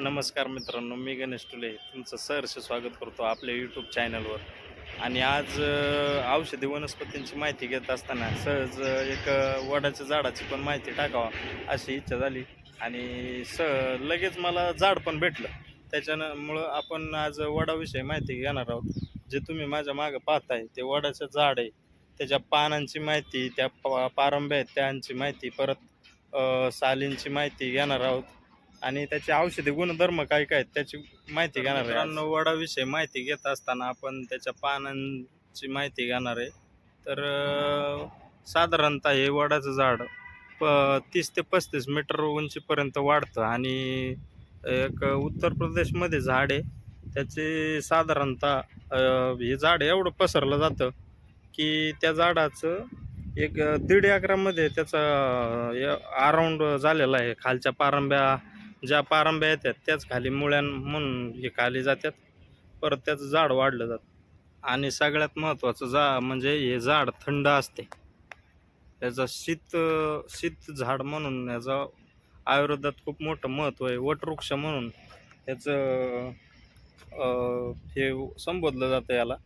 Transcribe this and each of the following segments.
नमस्कार मित्रांनो मी गणेश टुले. तुमचं सहर्ष स्वागत करतो आपल्या यूट्यूब चॅनलवर आणि आज औषधी वनस्पतींची माहिती घेत असताना सहज एक वडाच्या झाडाची पण माहिती टाकावा अशी इच्छा झाली. आणि स लगेच मला झाड पण भेटलं. त्याच्यामुळं आपण आज वडाविषयी माहिती घेणार आहोत. जे तुम्ही माझ्या मागं पाहताय ते वडाचं झाड आहे. त्याच्या पानांची माहिती त्या पा पारंब्या आहेत त्यांची माहिती परत सालींची माहिती घेणार आहोत. आणि त्याचे औषधी गुणधर्म काय काय आहेत त्याची माहिती घेणार आहे मित्रांनो वडाविषयी माहिती घेत असताना आपण त्याच्या पानांची माहिती घेणार आहे. तर साधारणतः हे वडाचं झाड प तीस ते पस्तीस मीटर उंचीपर्यंत वाढतं आणि एक उत्तर प्रदेशमध्ये झाड आहे. त्याचे साधारणतः हे झाड एवढं पसरलं जातं की त्या झाडाचं एक दीड एकरामध्ये त्याचा अराऊंड झालेला आहे. खालच्या पारंब्या ज्या पारंब्या येतात त्याच खाली मुळ्यां म्हणून हे खाली जातात. परत त्याचं झाड वाढलं जातं. आणि सगळ्यात महत्त्वाचं जा म्हणजे हे झाड थंड असते. त्याचं शीत शीत झाड म्हणून याचं आयुर्वेदात खूप मोठं महत्त्व आहे. वटवृक्ष म्हणून याचं हे संबोधलं जातं याला.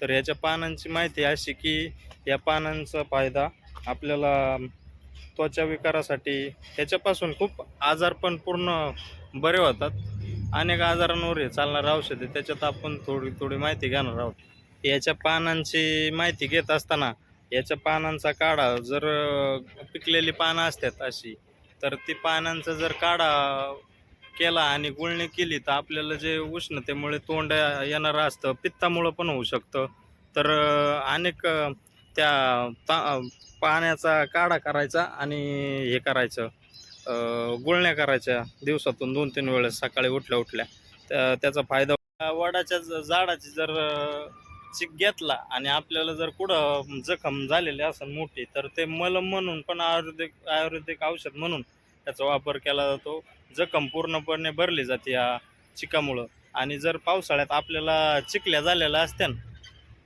तर याच्या पानांची माहिती अशी की या पानांचा फायदा आपल्याला त्वचा विकारासाठी. ह्याच्यापासून खूप आजार पण पूर्ण बरे होतात. अनेक आजारांवर हे चालणारं औषध आहे. त्याच्यात आपण थोडी थोडी माहिती घेणार आहोत. याच्या पानांची माहिती घेत असताना याच्या पानांचा काढा जर पिकलेली पानं असतात अशी तर ती पानांचा जर काढा केला आणि गुळणी केली तर आपल्याला जे उष्णतेमुळे तोंड येणारं असतं पित्तामुळं पण होऊ शकतं. तर अनेक त्या ता पाण्याचा काढा करायचा आणि हे करायचं गुळण्या करायच्या दिवसातून दोन तीन वेळेस सकाळी उठल्या उठल्या. त्या- त्याचा फायदा वडाच्या झाडाची जर चिक घेतला आणि आपल्याला जर कुठं जखम झालेली असेल मोठी तर ते मलम म्हणून पण आयुर्वेदिक आयुर्वेदिक औषध म्हणून त्याचा वापर केला जातो. जखम पूर्णपणे भरली जाते या चिकामुळं. आणि जर पावसाळ्यात आपल्याला चिकल्या झालेल्या असत्या ना,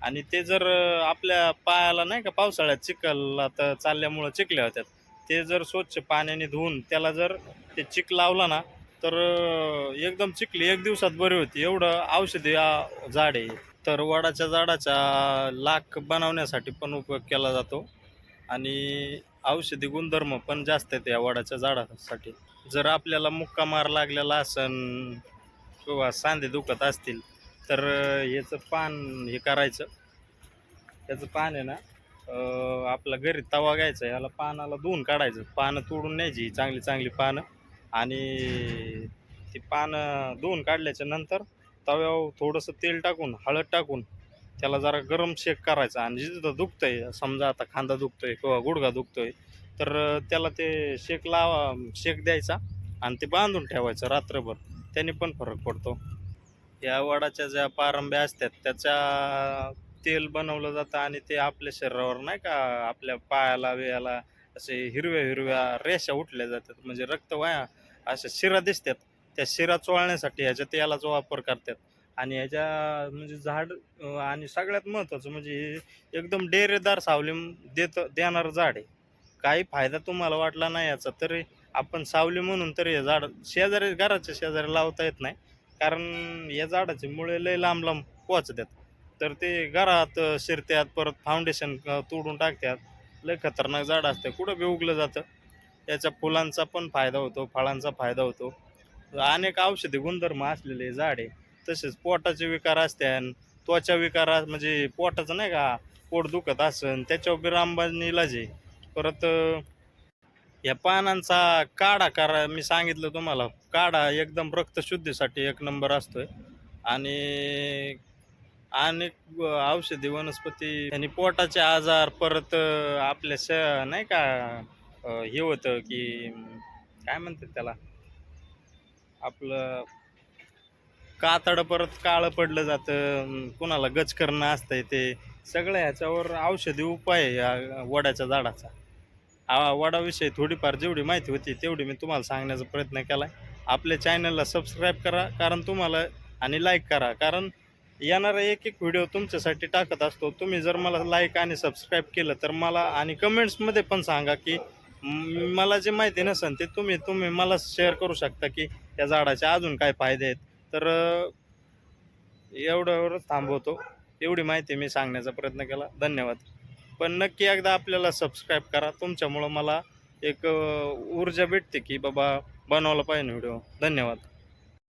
आणि ते जर आपल्या पायाला नाही का पावसाळ्यात चिखलला तर चालल्यामुळं चिखल्या होत्यात ते जर स्वच्छ पाण्याने धुवून त्याला जर ते चिक लावला ना तर एकदम चिकली एक दिवसात बरी होती. एवढं औषधी झाड आहे तर वडाच्या झाडाचा लाख बनवण्यासाठी पण उपयोग केला जातो. आणि औषधी गुणधर्म पण जास्त आहेत या वडाच्या झाडासाठी. जर आपल्याला मुक्का मार लागलेला असन किंवा सांधे दुखत असतील तर याचं पान हे करायचं. त्याचं पान आहे ना अं, आपला घरी तवा घ्यायचा याला पानाला धुवून काढायचं. पानं तोडून न्यायची चांगली चांगली पानं. आणि ती पानं धुवून काढल्याच्या नंतर तव्यावर थोडंसं तेल टाकून हळद टाकून त्याला जरा गरम शेक करायचा. आणि जिथं दुखतंय समजा आता खांदा दुखतोय किंवा गुडघा दुखतोय तर त्याला ते शेक लावा शेक द्यायचा आणि ते बांधून ठेवायचं रात्रभर. त्याने पण फरक पडतो. या वडाच्या ज्या पारंब्या असतात त्याच्या तेल बनवलं जातं आणि ते आपल्या शरीरावर नाही का आपल्या पायाला वेयाला असे हिरव्या हिरव्या रेषा उठल्या जातात. म्हणजे रक्तवाया अशा शिरा दिसतात. त्या शिरा चोळण्यासाठी ह्याच्या तेलाचा वापर करतात. आणि ह्याच्या म्हणजे झाड आणि सगळ्यात महत्त्वाचं म्हणजे हे एकदम डेरेदार सावली देत देणारं झाड आहे. काही फायदा तुम्हाला वाटला नाही याचा तरी आपण सावली म्हणून तरी हे झाड शेजारी घराच्या शेजारी लावता येत नाही. कारण या झाडाचे मुळे लय लांब लांब पोचतात तर ते घरात शिरत्यात परत फाउंडेशन तोडून टाकतात. लय खतरनाक झाड असते. कुठं बी उगलं जातं. याच्या फुलांचा पण फायदा होतो फळांचा फायदा होतो. अनेक औषधी गुणधर्म असलेले झाड आहे तसेच पोटाचे विकार असत्यान त्वचा विकार म्हणजे पोटाचं नाही का पोट दुखत असन त्याच्यावर बी रामबाण इलाज आहे. परत या पानांचा काढा करा मी सांगितलं तुम्हाला. काढा एकदम रक्तशुद्धीसाठी एक नंबर असतोय. आणि अनेक औषधी वनस्पती आणि पोटाचे आजार परत आपल्या श नाही का हे होतं की काय म्हणतात त्याला? आपलं कातडं परत काळं पडलं जातं कुणाला गच करणं असतंय ते. सगळं ह्याच्यावर औषधी उपाय आहे या वडाच्या झाडाचा. वडाविषयी थोडीफार जेवढी माहिती होती तेवढी मी तुम्हाला सांगण्याचा प्रयत्न केला आहे आपल्या चॅनलला सबस्क्राईब करा कारण तुम्हाला आणि लाईक करा. कारण येणारा एक एक व्हिडिओ तुमच्यासाठी टाकत असतो. तुम्ही जर मला लाईक आणि सबस्क्राईब केलं तर मला आणि कमेंट्समध्ये पण सांगा की मला जे माहिती नसेल ते तुम्ही तुम्ही मला शेअर करू शकता की या झाडाचे अजून काय फायदे आहेत. तर एवढ्यावरच थांबवतो. एवढी माहिती मी सांगण्याचा प्रयत्न केला. धन्यवाद. पण नक्की एकदा आपल्याला सबस्क्राईब करा. तुमच्यामुळं मला एक ऊर्जा भेटते की बाबा बनवायला पाहिजे व्हिडिओ धन्यवाद.